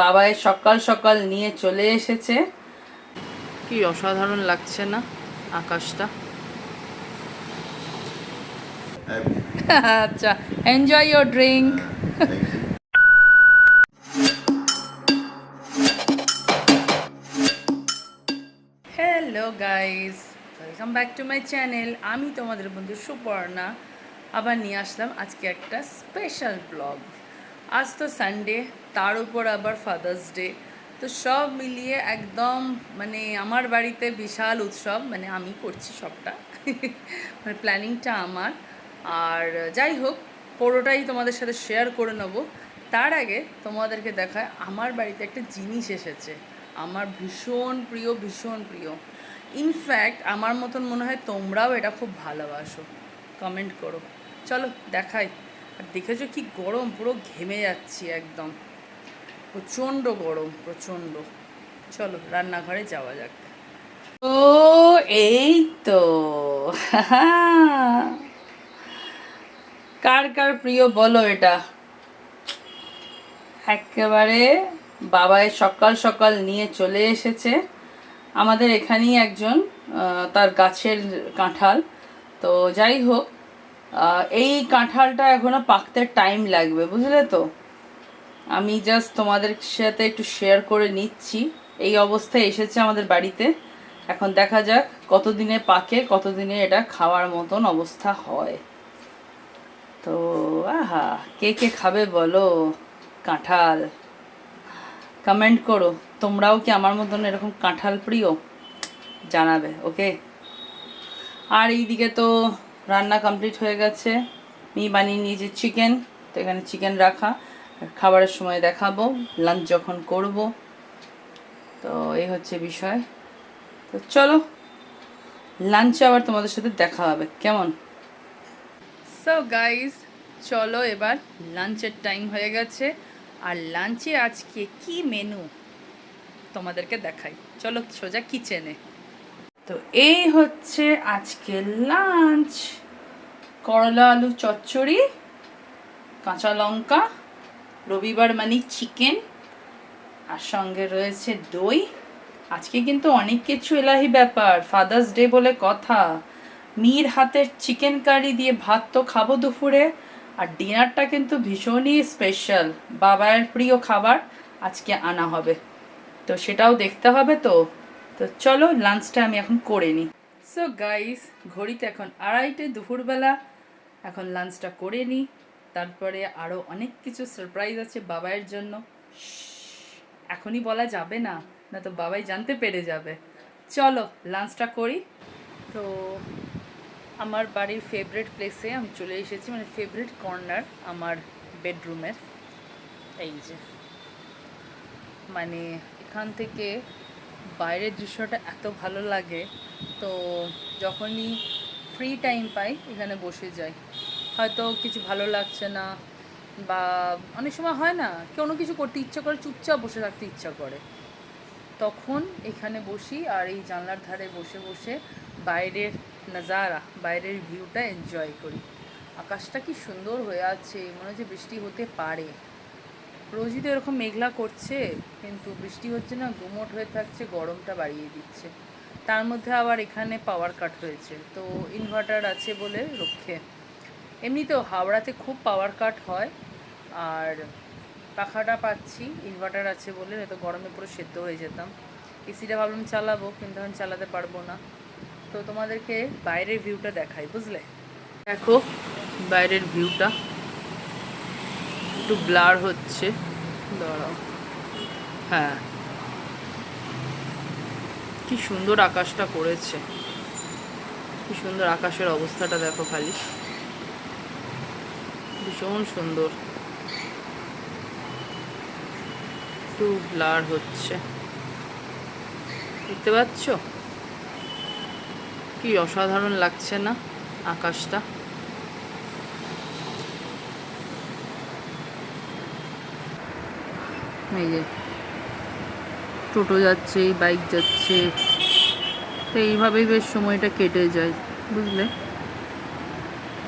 বাবাই সকাল সকাল নিয়ে চলে এসেছে। কি অসাধারণ লাগছে না আকাশটা? আচ্ছা enjoy your drink hello guys welcome back to my channel আমি তোমাদের বন্ধু সুপর্ণা। আবার নিয়ে আসলাম আজকে একটা স্পেশাল ব্লগ আজ তো সানডে তার উপর আবার ফাদার্স ডে তো সব মিলিয়ে একদম মানে আমার বাড়িতে বিশাল উৎসব মানে আমি করছি সবটা। মানে প্ল্যানিংটা আমার। আর যাই হোক, পুরোটাই তোমাদের সাথে শেয়ার করে নেব। তার আগে তোমাদেরকে দেখায়, আমার বাড়িতে একটা জিনিস এসেছে। আমার ভীষণ প্রিয় ভীষণ প্রিয়। ইনফ্যাক্ট আমার মতন মনে হয় তোমরাও এটা খুব ভালোবাসো। কমেন্ট করো। চলো, দেখাই। আর দেখেছ কি গরম, পুরো ঘেমে যাচ্ছি একদম। প্রচণ্ড গরম, প্রচণ্ড। চলো, রান্নাঘরে যাওয়া যাক। ও, এই তো। কার কার প্রিয় বলো এটা? একেবারে বাবাই সকাল সকাল নিয়ে চলে এসেছে। আমাদের এখানেই একজন তার গাছের কাঁঠাল। তো যাই হোক এই কাঁঠালটা এখনও পাকতে টাইম লাগবে, বুঝলে তো? আমি জাস্ট তোমাদের সাথে একটু শেয়ার করে নিচ্ছি। এই অবস্থায় এসেছে আমাদের বাড়িতে। এখন দেখা যাক কতদিনে পাকে, কতদিনে এটা খাওয়ার মতন অবস্থা হয়। তো, আহা, কে কে খাবে বলো? কাঁঠাল। কমেন্ট করো, তোমরাও কি আমার মতন এরকম কাঁঠাল প্রিয়? জানাবে ওকে আর এইদিকে তো রান্না কমপ্লিট হয়ে গেছে। মি বানিয়ে নিয়েছি চিকেন তো এখানে চিকেন রাখা। খাবারের সময় দেখাবো লাঞ্চ যখন করব। তো এই হচ্ছে বিষয়। তো চলো লাঞ্চে আবার তোমাদের সাথে দেখা হবে কেমন? সো গাইস চলো এবার লাঞ্চের টাইম হয়ে গেছে। আর লাঞ্চে আজকে কি মেনু তোমাদেরকে দেখাই। চলো সোজা কিচেনে তো এই হচ্ছে আজকে লাঞ্চ করলা আলু চচ্চড়ি কাঁচা লঙ্কা রবিবার মানে চিকেন, আর সঙ্গে রয়েছে দই। আজকে কিন্তু অনেক কিছু এলাহি ব্যাপার ফাদার্স ডে বলে কথা। মির হাতের চিকেন কারি দিয়ে ভাত তো খাব দুপুরে, আর ডিনারটা কিন্তু ভীষণই স্পেশাল বাবার প্রিয় খাবার আজকে আনা হবে। তো সেটাও দেখতে হবে তো। তো চলো লাঞ্চটা আমি এখন করে নিই। সো গাইস ঘড়িতে এখন আড়াইটে দুপুরবেলা, এখন লাঞ্চটা করে নিই। তারপরে আরও অনেক কিছু সারপ্রাইজ আছে বাবাইয়ের জন্য। এখনই বলা যাবে না না তো বাবাই জানতে পেরে যাবে চলো লাঞ্চটা করি তো আমার বাড়ির ফেভারিট প্লেসে আমি চলে এসেছি মানে ফেভারিট কর্নার আমার বেডরুমের এই যে মানে এখান থেকে বাইরের দৃশ্যটা এত ভালো লাগে তো যখনই ফ্রি টাইম পাই এখানে বসে যাই হয়তো কিছু ভালো লাগছে না বা অনেক সময় হয় না, কোনো কিছু করতে ইচ্ছা করে চুপচাপ বসে থাকতে ইচ্ছা করে। তখন এখানে বসি আর এই জানলার ধারে বসে বসে বাইরের নাজারা, বাইরের ভিউটা এনজয় করি। আকাশটা কি সুন্দর হয়ে আছে, মনে হচ্ছে বৃষ্টি হতে পারে। রোজই তো এরকম মেঘলা করছে, কিন্তু বৃষ্টি হচ্ছে না, গুমোট হয়ে থাকছে, গরমটা বাড়িয়ে দিচ্ছে। তার মধ্যে আবার এখানে পাওয়ার কাট হয়েছে, তো ইনভার্টার আছে বলে রক্ষে। এমনিতেও হাওড়াতে খুব পাওয়ার কাট হয়, আর পাখাটা পাচ্ছি ইনভার্টার আছে বলে নয়তো গরমে পুরো সেদ্ধ হয়ে যেতাম। এসিটা ভাবলাম চালাবো, কিন্তু এখন চালাতে পারব না। তো তোমাদেরকে বাইরের ভিউটা দেখাই, বুঝলে? দেখো, বাইরের ভিউটা একটু ব্লার হচ্ছে। দাঁড়াও। হ্যাঁ। কি সুন্দর আকাশটা করেছে। কি সুন্দর আকাশের অবস্থাটা দেখো খালি। ভীষণ সুন্দর। একটু ব্লার হচ্ছে। দেখতে পাচ্ছ? কি অসাধারণ লাগছে না আকাশটা? এই যে, টোটো যাচ্ছে, বাইক যাচ্ছে। তো এইভাবেই বেশ সময়টা কেটে যায়, বুঝলে?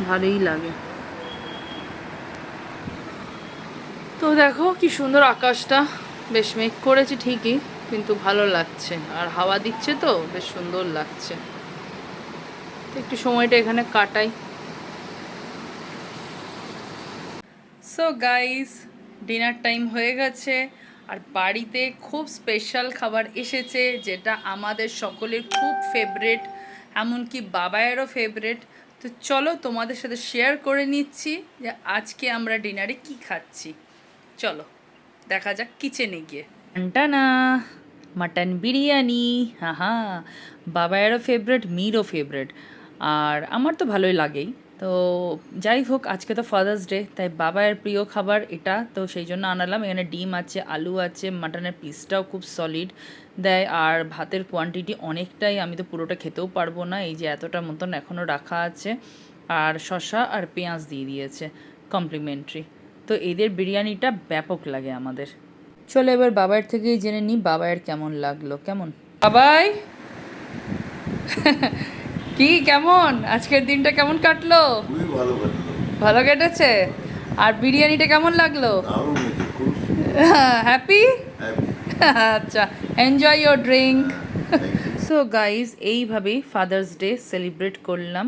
ভালোই লাগে। দেখো কি সুন্দর আকাশটা। বেশ মেঘ করেছে ঠিকই, কিন্তু ভালো লাগছে। আর হাওয়া দিচ্ছে তো, বেশ সুন্দর লাগছে। একটু সময়টা এখানে কাটাই। সো গাইস ডিনার টাইম হয়ে গেছে। আর বাড়িতে খুব স্পেশাল খাবার এসেছে, যেটা আমাদের সকলের খুব ফেভারেট এমনকি বাবায়েরও ফেভারেট তো চলো তোমাদের সাথে শেয়ার করে নিচ্ছি যে আজকে আমরা ডিনারে কি খাচ্ছি। চলো, দেখা যাক কিচেনে গিয়ে। না মাটন বিরিয়ানি হ্যাঁ হ্যাঁ বাবায়েরও ফেভারেট মিরও ফেভারেট আর আমার তো ভালোই লাগেই। তো যাই হোক, আজকে তো ফাদার্স ডে তাই বাবার প্রিয় খাবার এটা। তো সেই জন্য আনালাম। এখানে ডিম আছে, আলু আছে মাটনের পিসটাও খুব সলিড দেয়, আর ভাতের কোয়ান্টিটি অনেকটাই। আমি তো পুরোটা খেতেও পারব না। এই যে এতটা মতন এখনও রাখা আছে। আর শসা আর পেঁয়াজ দিয়ে দিয়েছে। কমপ্লিমেন্টারি তো এদের বিরিয়ানিটা ব্যাপক লাগে আমাদের। চলো এবার বাবার থেকেই জেনে নিই বাবায়ের কেমন লাগল কেমন? বাবাই! কি কেমন? আজকের দিনটা কেমন কাটলো? ভালো কেটেছে? আর বিরিয়ানিটা কেমন লাগল? হ্যাপি আচ্ছা enjoy your drink so guys এইভাবেই ফাদার্স ডে সেলিব্রেট করলাম।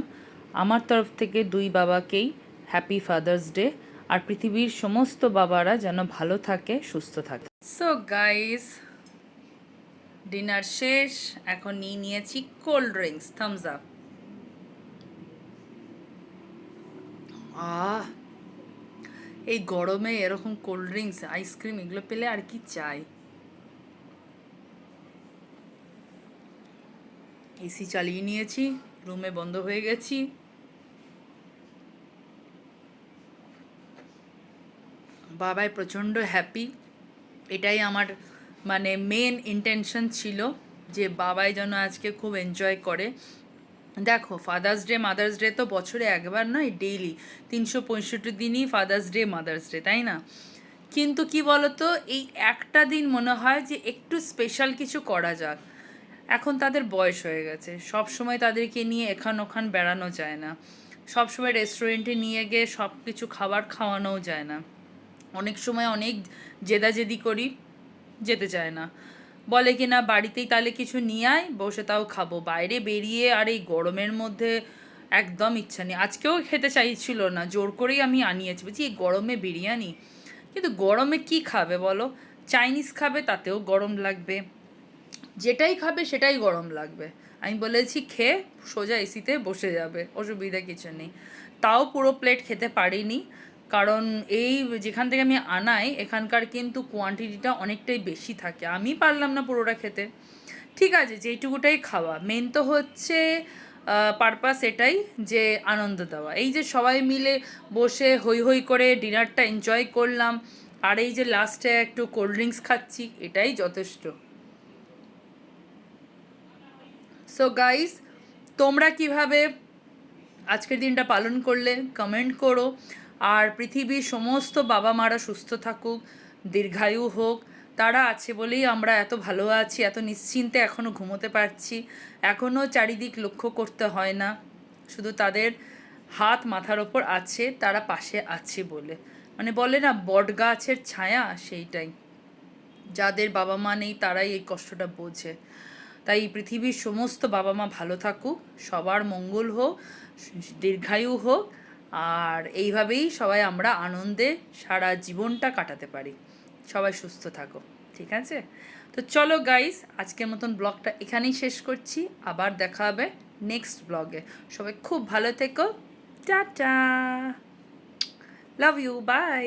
আমার তরফ থেকে দুই বাবাকেই হ্যাপি ফাদার্স ডে আর পৃথিবীর সমস্ত বাবারা যেন ভালো থাকে, সুস্থ থাকে। সো গাইজ ডিনার শেষ, এখন নিয়ে নিয়েছি কোল্ড ড্রিঙ্কস থামস আপ আহ এই গরমে এরকম কোল্ড ড্রিঙ্কস আইসক্রিম এগুলো পেলে আর কি চাই? এসি চালিয়ে নিয়েছি রুমে বন্ধ হয়ে গেছি। বাবাই প্রচণ্ড হ্যাপি এটাই আমার মানে মেন ইন্টেনশন ছিল যে বাবাই যেন আজকে খুব এনজয় করে। দেখো ফাদার্স ডে মাদার্স ডে তো বছরে একবার নয় ডেইলি তিনশো পঁয়ষট্টি দিনই ফাদার্স ডে মাদার্স ডে তাই না? কিন্তু কি বলতো, এই একটা দিন মনে হয় যে একটু স্পেশাল কিছু করা যাক। এখন তাদের বয়স হয়ে গেছে। সব সময় তাদেরকে নিয়ে এখান ওখান বেড়ানো যায় না। সব সময় রেস্টুরেন্টে নিয়ে গিয়ে সব কিছু খাবার খাওয়ানোও যায় না। অনেক সময় অনেক জেদাজেদি করি, যেতে চায় না। বলে কি, না, বাড়িতেই তাহলে কিছু নিয়ে আয়, বসে তাও খাব। বাইরে বেরিয়ে, আর এই গরমের মধ্যে একদম ইচ্ছা নেই। আজকেও খেতে চাইছিল না, জোর করেই আমি আনিয়েছি। বলছি, এই গরমে বিরিয়ানি? কিন্তু গরমে কি খাবে বলো? চাইনিজ খাবে, তাতেও গরম লাগবে। যেটাই খাবে, সেটাই গরম লাগবে। আমি বলেছি, খেয়ে সোজা এসিতে বসে যাবে, অসুবিধা কিছু নেই। তাও পুরো প্লেট খেতে পারিনি। কারণ এই যেখান থেকে আমি আনাই, এখানকার কিন্তু কোয়ান্টিটিটা অনেকটাই বেশি থাকে। আমি পারলাম না পুরোটা খেতে। ঠিক আছে, যেইটুকুটাই খাওয়া। মেন তো হচ্ছে পারপাস এটাই যে আনন্দ দেওয়া। এই যে সবাই মিলে বসে হই হই করে ডিনারটা এনজয় করলাম, আর এই যে লাস্টে একটু কোল্ড ড্রিঙ্কস খাচ্ছি, এটাই যথেষ্ট। সো গাইস তোমরা কীভাবে আজকের দিনটা পালন করলে? কমেন্ট করো। আর পৃথিবীর সমস্ত বাবা মারা সুস্থ থাকুক, দীর্ঘায়ু হোক, তারা আছে বলেই আমরা এত ভালো আছি, এত নিশ্চিন্তে এখনও ঘুমোতে পারছি এখনও চারিদিক লক্ষ্য করতে হয় না। শুধু তাদের হাত মাথার ওপর আছে, তারা পাশে আছে বলে। মানে বলে না বট গাছের ছায়া সেইটাই। যাদের বাবা মা নেই, তারাই এই কষ্টটা বোঝে। তাই পৃথিবীর সমস্ত বাবা মা ভালো থাকুক, সবার মঙ্গল হোক, দীর্ঘায়ু হোক আর এইভাবেই সবাই আমরা আনন্দে সারা জীবনটা কাটাতে পারি। সবাই সুস্থ থাকো, ঠিক আছে? তো চলো গাইস আজকের মতন ব্লগটা এখানেই শেষ করছি। আবার দেখা হবে নেক্সট ব্লগে সবাই খুব ভালো থেকো। টাটা! Love you by